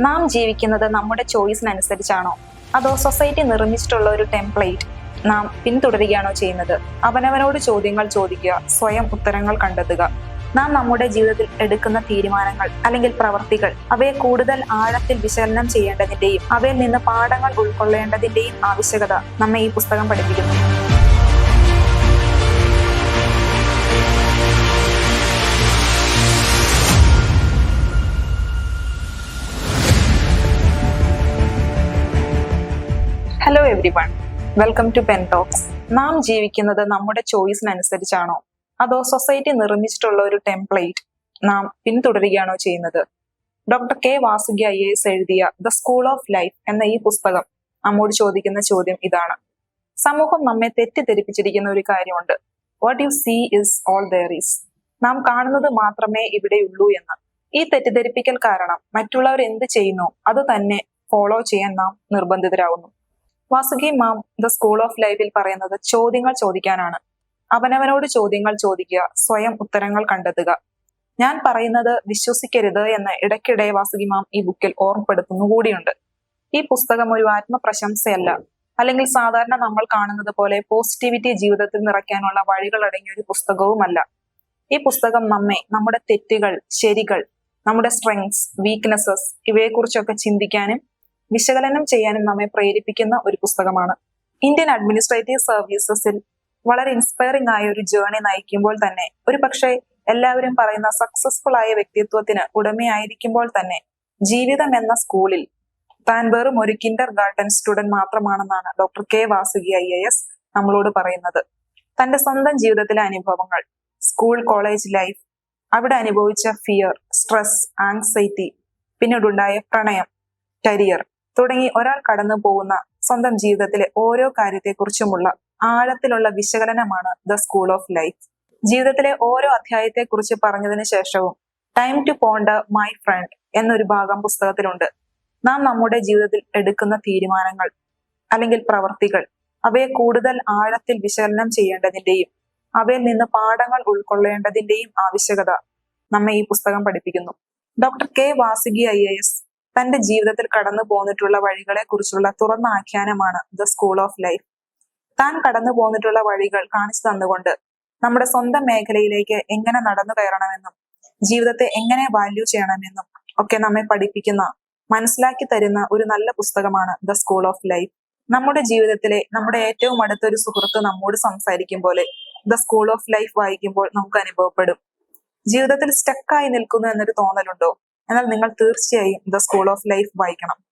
നാം ജീവിക്കുന്നത് നമ്മുടെ ചോയ്സിനനുസരിച്ചാണോ അതോ സൊസൈറ്റി നിർമ്മിച്ചിട്ടുള്ള ഒരു ടെംപ്ലേറ്റ് നാം പിന്തുടരുകയാണോ ചെയ്യുന്നത്? അവനവനോട് ചോദ്യങ്ങൾ ചോദിക്കുക സ്വയം ഉത്തരങ്ങൾ കണ്ടെത്തുക. നാം നമ്മുടെ ജീവിതത്തിൽ എടുക്കുന്ന തീരുമാനങ്ങൾ അല്ലെങ്കിൽ പ്രവർത്തികൾ അവയെ കൂടുതൽ ആഴത്തിൽ വിശകലനം ചെയ്യേണ്ടതിന്റെയും അവയിൽ നിന്ന് പാഠങ്ങൾ ഉൾക്കൊള്ളേണ്ടതിന്റെയും ആവശ്യകത നമ്മെ ഈ പുസ്തകം പഠിപ്പിക്കുന്നു. Hello everyone welcome to pen talks നാം ജീവിക്കുന്നത് നമ്മുടെ ചോയ്സിനനുസരിച്ചാണോ? അതോ സൊസൈറ്റി നിർമ്മിച്ചിട്ടുള്ള ഒരു ടെംപ്ലേറ്റ് നാം പിന്തുടരുകയാണോ ചെയ്യുന്നത്? Doctor K Vasuki I S എഴുതിയ ദ സ്കൂൾ ഓഫ് ലൈഫ് എന്ന ഈ പുസ്തകം നമ്മോട് ചോദിക്കുന്ന ചോദ്യം ഇതാണ്. സമൂഹം നമ്മെ തെറ്റിദ്ധരിപ്പിച്ചിരിക്കുന്ന ഒരു കാര്യമുണ്ട്. What you see is all there is നാം കാണുന്നത് മാത്രമേ ഇവിടെയുള്ളൂ എന്ന്. ഈ തെറ്റിദ്ധരിപ്പിക്കൽ കാരണം മറ്റുള്ളവർ എന്ത് ചെയ്യുന്നു? അത് തന്നെ ഫോളോ ചെയ്യാൻ നാം നിർബന്ധിതരാകുന്നു Vasuki ma'am the school of ലൈഫിൽ പറയുന്നത് ചോദ്യങ്ങൾ ചോദിക്കാനാണ്. അവനവനോട് ചോദ്യങ്ങൾ ചോദിക്കുക സ്വയം ഉത്തരങ്ങൾ കണ്ടെത്തുക. ഞാൻ പറയുന്നത് വിശ്വസിക്കരുത് എന്ന് ഇടയ്ക്കിടെ വാസുകി മാം ഈ ബുക്കിൽ ഓർമ്മപ്പെടുത്തുന്നു കൂടിയുണ്ട്. ഈ പുസ്തകം ഒരു ആത്മപ്രശംസയല്ല. അല്ലെങ്കിൽ സാധാരണ നമ്മൾ കാണുന്നത് പോലെ പോസിറ്റിവിറ്റി ജീവിതത്തിൽ നിറയ്ക്കാനുള്ള വഴികൾ അടങ്ങിയ ഒരു പുസ്തകവുമല്ല. ഈ പുസ്തകം നമ്മെ നമ്മുടെ തെറ്റുകൾ ശരികൾ നമ്മുടെ സ്ട്രെങ്സ് വീക്ക്നെസ്സസ് ഇവയെക്കുറിച്ചൊക്കെ ചിന്തിക്കാനും വിശകലനം ചെയ്യാനും നമ്മെ പ്രേരിപ്പിക്കുന്ന ഒരു പുസ്തകമാണ്. ഇന്ത്യൻ അഡ്മിനിസ്ട്രേറ്റീവ് സർവീസസിൽ വളരെ ഇൻസ്പയറിംഗ് ആയ ഒരു ജേർണി നയിക്കുമ്പോൾ തന്നെ ഒരു പക്ഷേ എല്ലാവരും പറയുന്ന സക്സസ്ഫുൾ ആയ വ്യക്തിത്വത്തിന് ഉടമയായിരിക്കുമ്പോൾ തന്നെ ജീവിതം എന്ന സ്കൂളിൽ താൻ വെറും ഒരു kindergarten student മാത്രമാണെന്നാണ് doctor K Vasuki I A S നമ്മളോട് പറയുന്നത്. തന്റെ സ്വന്തം ജീവിതത്തിലെ അനുഭവങ്ങൾ സ്കൂൾ കോളേജ് ലൈഫ് അവിടെ അനുഭവിച്ച ഫിയർ സ്ട്രെസ് ആങ്സൈറ്റി പിന്നീടുണ്ടായ പ്രണയം കരിയർ തുടങ്ങി ഒരാൾ കടന്നു പോകുന്ന സ്വന്തം ജീവിതത്തിലെ ഓരോ കാര്യത്തെക്കുറിച്ചുമുള്ള ആഴത്തിലുള്ള വിശകലനമാണ് ദ സ്കൂൾ ഓഫ് ലൈഫ്. ജീവിതത്തിലെ ഓരോ അധ്യായത്തെക്കുറിച്ച് പറഞ്ഞതിന് ശേഷവും time to ponder my friend എന്നൊരു ഭാഗം പുസ്തകത്തിലുണ്ട്. നാം നമ്മുടെ ജീവിതത്തിൽ എടുക്കുന്ന തീരുമാനങ്ങൾ അല്ലെങ്കിൽ പ്രവർത്തികൾ അവയെ കൂടുതൽ ആഴത്തിൽ വിശകലനം ചെയ്യേണ്ടതിന്റെയും അവയിൽ നിന്ന് പാഠങ്ങൾ ഉൾക്കൊള്ളേണ്ടതിന്റെയും ആവശ്യകത നമ്മെ ഈ പുസ്തകം പഠിപ്പിക്കുന്നു. Doctor K Vasuki I A S തന്റെ ജീവിതത്തിൽ കടന്നു പോന്നിട്ടുള്ള വഴികളെ കുറിച്ചുള്ള തുറന്ന ആഖ്യാനമാണ് ദ സ്കൂൾ ഓഫ് ലൈഫ് താൻ കടന്നു പോന്നിട്ടുള്ള വഴികൾ കാണിച്ചു തന്നുകൊണ്ട് നമ്മുടെ സ്വന്തം മേഖലയിലേക്ക് എങ്ങനെ നടന്നു കയറണമെന്നും ജീവിതത്തെ എങ്ങനെ വാല്യൂ ചെയ്യണമെന്നും ഒക്കെ നമ്മെ പഠിപ്പിക്കുന്ന മനസ്സിലാക്കി തരുന്ന ഒരു നല്ല പുസ്തകമാണ് ദ സ്കൂൾ ഓഫ് ലൈഫ് നമ്മുടെ ജീവിതത്തിലെ നമ്മുടെ ഏറ്റവും അടുത്തൊരു സുഹൃത്ത് നമ്മോട് സംസാരിക്കും പോലെ ദ സ്കൂൾ ഓഫ് ലൈഫ് വായിക്കുമ്പോൾ നമുക്ക് അനുഭവപ്പെടും. ജീവിതത്തിൽ സ്റ്റക്കായി നിൽക്കുന്നു എന്നൊരു തോന്നലുണ്ടോ? എന്നാൽ നിങ്ങൾ തീർച്ചയായും ദ സ്കൂൾ ഓഫ് ലൈഫ് വായിക്കണം.